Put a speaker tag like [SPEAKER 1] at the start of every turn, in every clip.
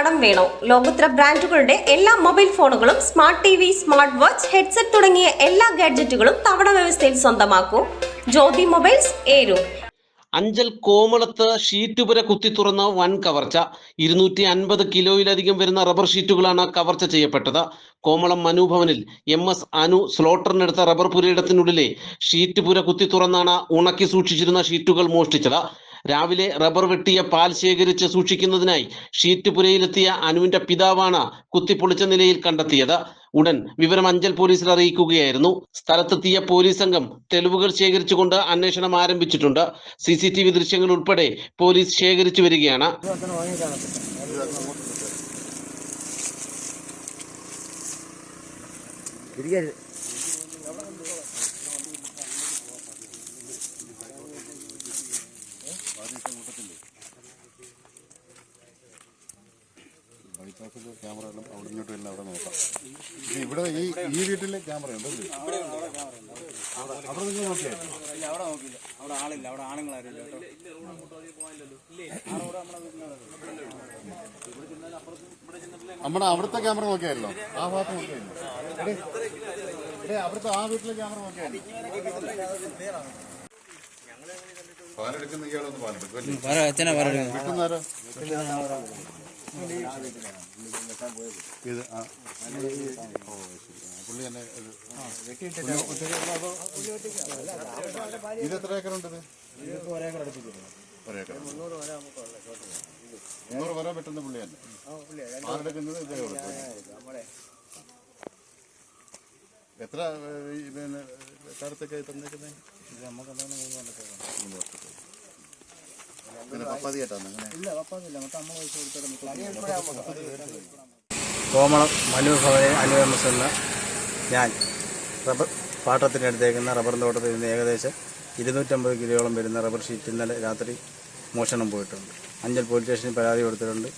[SPEAKER 1] കടം വേണോ? ലോകോത്തര ബ്രാൻഡുകളുടെ എല്ലാ മൊബൈൽ ഫോണുകളും smart T V smart watch headset തുടങ്ങിയ എല്ലാ ഗാഡ്ജറ്റുകളും തവണ വ്യവസ്ഥയിൽ സ്വന്തമാക്കൂ. ജ്യോതി മൊബൈൽസ് ഏരു.
[SPEAKER 2] അഞ്ചൽ കോമളത്ത് ഷീറ്റ് പുര കുത്തി തുറന്ന വൻ കവർച്ച. ഇരുന്നൂറ്റി അൻപത് കിലോയിലധികം വരുന്ന റബ്ബർ ഷീറ്റുകളാണ് കവർച്ച ചെയ്യപ്പെട്ടത്. കോമളം മനുഭവനിൽ എം എസ് അനു സ്ലോട്ടറിനെടുത്ത റബ്ബർ പുരയിടത്തിനുള്ളിലെ ഷീറ്റ് പുര കുത്തി തുറന്നാണ് ഉണക്കി സൂക്ഷിച്ചിരുന്ന ഷീറ്റുകൾ മോഷ്ടിച്ചത്. രാവിലെ റബ്ബർ വെട്ടിയ പാൽ ശേഖരിച്ച് സൂക്ഷിക്കുന്നതിനായി ഷീറ്റ് പുരയിലെത്തിയ അനുവിന്റെ പിതാവാണ് കുത്തിപ്പൊളിച്ച നിലയിൽ കണ്ടെത്തിയത്. ഉടൻ വിവരം അഞ്ചൽ പോലീസിൽ അറിയിക്കുകയായിരുന്നു. സ്ഥലത്തെത്തിയ പോലീസ് സംഘം തെളിവുകൾ ശേഖരിച്ചുകൊണ്ട് അന്വേഷണം ആരംഭിച്ചിട്ടുണ്ട്. സി സി ടി വി ദൃശ്യങ്ങൾ ഉൾപ്പെടെ പോലീസ് ശേഖരിച്ചു വരികയാണ്.
[SPEAKER 3] ബൈപ്പാസിലെ ക്യാമറ എല്ലാം അവിടെ ഇങ്ങോട്ടും എല്ലാം അവിടെ നോക്കാം. ഇത് ഇവിടെ ഈ ഈ വീട്ടിലെ ക്യാമറ ഉണ്ട് അവിടെ നിങ്ങൾ നോക്കിയാൽ
[SPEAKER 4] ഇല്ല അവിടെ നോക്കില്ല അവിടെ ആളില്ല. അവിടെ കേട്ടോ.
[SPEAKER 3] നമ്മുടെ അവിടുത്തെ ക്യാമറ നോക്കിയാലോ ആ ഭാഗത്ത് എടേ, അവിടുത്തെ ആ വീട്ടിലെ ക്യാമറ നോക്കിയാലോ പാലെടുക്കുന്ന ഇയാളൊന്ന് പാലെടുക്കും.
[SPEAKER 4] അച്ഛനാ
[SPEAKER 3] ഇത് ആ. പുള്ളി തന്നെ ഇത് എത്ര മുന്നൂറ് വരാൻ പറ്റുന്ന പുള്ളി തന്നെ. പാലെടുക്കുന്നത് ഇതേ കൊടുക്കും എത്ര പിന്നെ കാലത്തൊക്കെ തന്നേക്കുന്നത് മൂന്ന് വർഷത്തേക്ക് പിന്നെ പപ്പതിയായിട്ടാണ് അങ്ങനെ
[SPEAKER 5] കോമളം മനു ഭവനെ എന്ന ഞാൻ റബ്ബർ പാട്ടത്തിന് എടുത്തേക്കുന്ന റബ്ബർ തോട്ടത്തിൽ നിന്ന് ഏകദേശം ഇരുന്നൂറ്റമ്പത് കിലോയോളം വരുന്ന റബ്ബർ ഷീറ്റ് ഇന്നലെ രാത്രി മോഷണം പോയിട്ടുണ്ട്. അഞ്ചൽ പോലീസ് സ്റ്റേഷനിൽ പരാതി കൊടുത്തിട്ടുണ്ട്.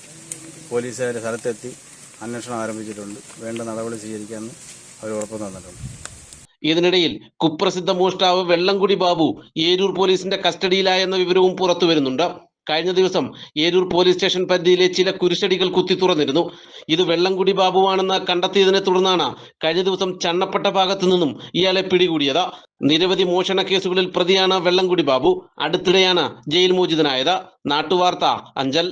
[SPEAKER 5] പോലീസുകാർ സ്ഥലത്തെത്തി അന്വേഷണം ആരംഭിച്ചിട്ടുണ്ട്. വേണ്ട നടപടി സ്വീകരിക്കാമെന്ന് തന്നിട്ടുണ്ട്.
[SPEAKER 2] ഇതിനിടയിൽ കുപ്രസിദ്ധ മോഷ്ടാവ് വെള്ളംകുടി ബാബു ഏരൂർ പോലീസിന്റെ കസ്റ്റഡിയിലായെന്ന വിവരവും പുറത്തു വരുന്നുണ്ട്. കഴിഞ്ഞ ദിവസം ഏരൂർ പോലീസ് സ്റ്റേഷൻ പരിധിയിലെ ചില കുരിശടികൾ കുത്തി തുറന്നിരുന്നു. ഇത് വെള്ളംകുടി ബാബുവാണെന്ന് കണ്ടെത്തിയതിനെ തുടർന്നാണ് കഴിഞ്ഞ ദിവസം ചണ്ണപ്പെട്ട ഭാഗത്തു നിന്നും ഇയാളെ പിടികൂടിയത്. നിരവധി മോഷണ കേസുകളിൽ പ്രതിയാണ് വെള്ളംകുടി ബാബു. അടുത്തിടെയാണ് ജയിൽ മോചിതനായത്. നാട്ടുവാർത്ത അഞ്ചൽ.